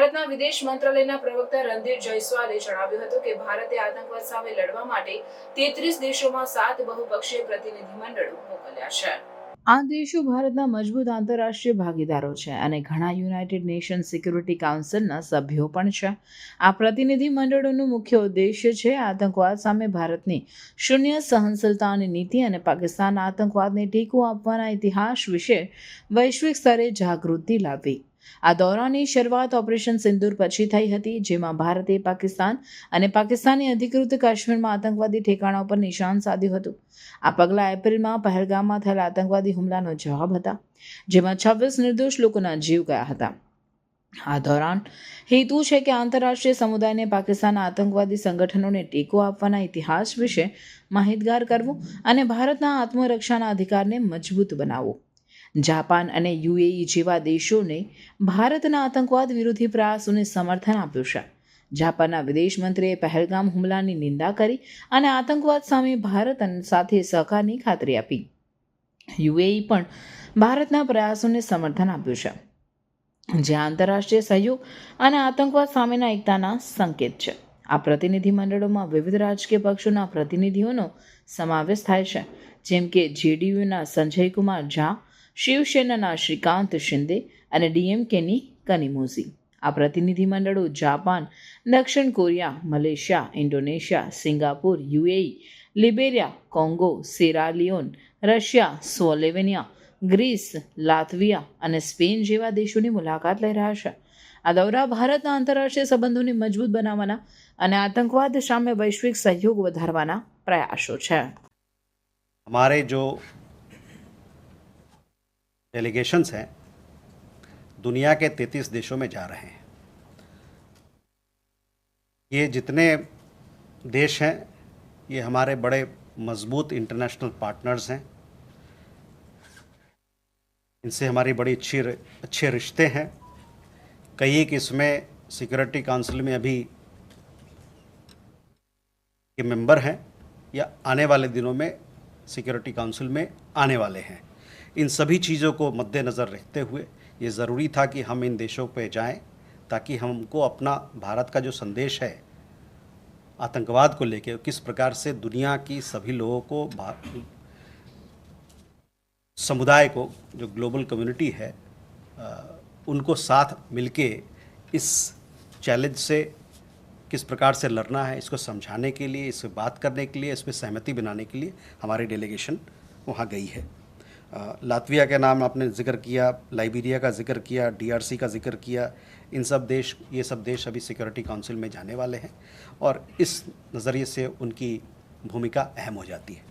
વિદેશ મંત્રાલયના પ્રવક્તા રણધીર જયસ્વાલે જણાવ્યું હતું કે ભારતે આતંકવાદ સામે લડવા માટે તેત્રીસ દેશોમાં સાત બહુપક્ષીય પ્રતિનિધિમંડળો મોકલ્યા છે. આ દેશો ભારતના મજબૂત આંતરરાષ્ટ્રીય ભાગીદારો છે અને ઘણા યુનાઇટેડ નેશન સિક્યુરિટી કાઉન્સિલના સભ્યો પણ છે. આ પ્રતિનિધિ મંડળોનું મુખ્ય ઉદ્દેશ્ય છે આતંકવાદ સામે ભારતની શૂન્ય સહનશીલતાની નીતિ અને પાકિસ્તાન આતંકવાદને ટેકો આપવાના ઇતિહાસ વિશે વૈશ્વિક સ્તરે જાગૃતિ લાવવી. આ દોરાની શરૂઆત ઓપરેશન સિંદૂર પછી થઈ હતી, જેમાં ભારતે પાકિસ્તાન અને પાકિસ્તાની અધિકૃત કાશ્મીરમાં આતંકવાદી ઠેકાણા પર નિશાન સાધ્યું હતું. આ પગલાં એપ્રિલમાં પહેલગામમાં થયેલા આતંકવાદી હુમલાનો જવાબ હતા, જેમાં છવ્વીસ નિર્દોષ લોકોના જીવ ગયા હતા. આ દોરાન હેતુ છે કે આંતરરાષ્ટ્રીય સમુદાયને પાકિસ્તાનના આતંકવાદી સંગઠનોને ટેકો આપવાના ઇતિહાસ વિશે માહિતગાર કરવું અને ભારતના આત્મરક્ષાના અધિકારને મજબૂત બનાવવું. જાપાન અને યુએઈ જેવા દેશોને ભારતના આતંકવાદ વિરોધી પ્રયાસોને સમર્થન આપ્યું છે. જાપાનના વિદેશ મંત્રીએ પહેલગામ હુમલાની નિંદા કરી અને આતંકવાદ સામે ભારત સાથે સહકારની ખાતરી આપી. યુએઈ પણ ભારતના પ્રયાસોને સમર્થન આપ્યું છે. જે આંતરરાષ્ટ્રીય સહયોગ અને આતંકવાદ સામેના એકતાના સંકેત છે. આ પ્રતિનિધિમંડળોમાં વિવિધ રાજકીય પક્ષોના પ્રતિનિધિઓનો સમાવેશ થાય છે. જેમ કે જેડીયુના સંજય કુમાર ઝા શિવસેનાના શ્રીકાંત શિંદે અને ડીએમકેની કનિમોઝી. આ પ્રતિનિધિમંડળો જાપાન, દક્ષિણ Korea, Malaysia, Indonesia, Singapore, UAE, Liberia, Congo Sierra Leone Russia Slovenia Greece, Latvia અને સ્પેન જેવા દેશોની મુલાકાત લઈ રહ્યા છે. આ દૌરા ભારતના આંતરરાષ્ટ્રીય સંબંધોને મજબૂત બનાવવાના અને આતંકવાદ સામે વૈશ્વિક સહયોગ વધારવાના પ્રયાસો છે. અમારે જો डेलीगेशंस हैं, दुनिया के 33 देशों में जा रहे हैं। ये जितने देश हैं, ये हमारे बड़े मज़बूत इंटरनेशनल पार्टनर्स हैं। इनसे हमारी बड़ी अच्छी अच्छे रिश्ते हैं। कई एक इसमें सिक्योरिटी काउंसिल में अभी के मेंबर हैं या आने वाले दिनों में सिक्योरिटी काउंसिल में आने वाले हैं। इन सभी चीज़ों को मद्देनज़र रखते हुए ये ज़रूरी था कि हम इन देशों पर जाएँ ताकि हमको अपना भारत का जो संदेश है, आतंकवाद को लेकर किस प्रकार से दुनिया की सभी लोगों को समुदाय को जो ग्लोबल कम्युनिटी है उनको साथ मिलके इस चैलेंज से किस प्रकार से लड़ना है, इसको समझाने के लिए, इस बात करने के लिए, इस पर सहमति बनाने के लिए हमारी डेलीगेशन वहाँ गई है। लातविया के नाम आपने ज़िक्र किया, लाइबेरिया का ज़िक्र किया, डीआरसी का ज़िक्र किया, इन सब देश, ये सब देश अभी सिक्योरिटी काउंसिल में जाने वाले हैं और इस नज़रिए से उनकी भूमिका अहम हो जाती है।